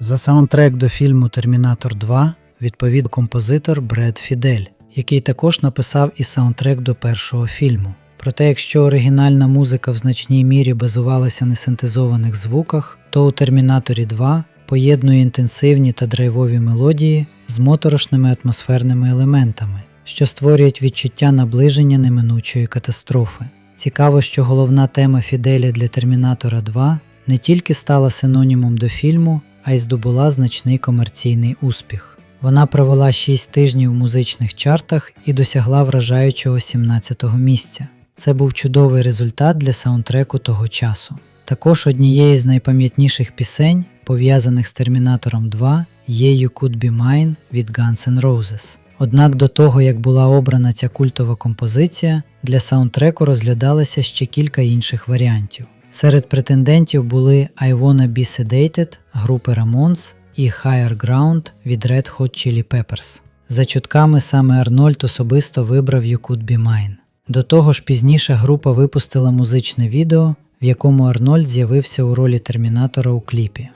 За саундтрек до фільму Термінатор 2 відповів композитор Бред Фідель, який також написав і саундтрек до першого фільму. Проте, якщо оригінальна музика в значній мірі базувалася на синтезованих звуках, то у Термінаторі 2 поєднує інтенсивні та драйвові мелодії з моторошними атмосферними елементами, що створюють відчуття наближення неминучої катастрофи. Цікаво, що головна тема Фіделя для Термінатора 2 не тільки стала синонімом до фільму, а й здобула значний комерційний успіх. Вона провела 6 тижнів у музичних чартах і досягла вражаючого 17-го місця. Це був чудовий результат для саундтреку того часу. Також однією з найпам'ятніших пісень, пов'язаних з Термінатором 2, є You Could Be Mine від Guns N' Roses. Однак до того, як була обрана ця культова композиція, для саундтреку розглядалося ще кілька інших варіантів. Серед претендентів були I Wanna Be Sedated групи Ramones і Higher Ground від Red Hot Chili Peppers. За чутками саме Арнольд особисто вибрав You Could Be Mine. До того ж, пізніше група випустила музичне відео, в якому Арнольд з'явився у ролі термінатора у кліпі.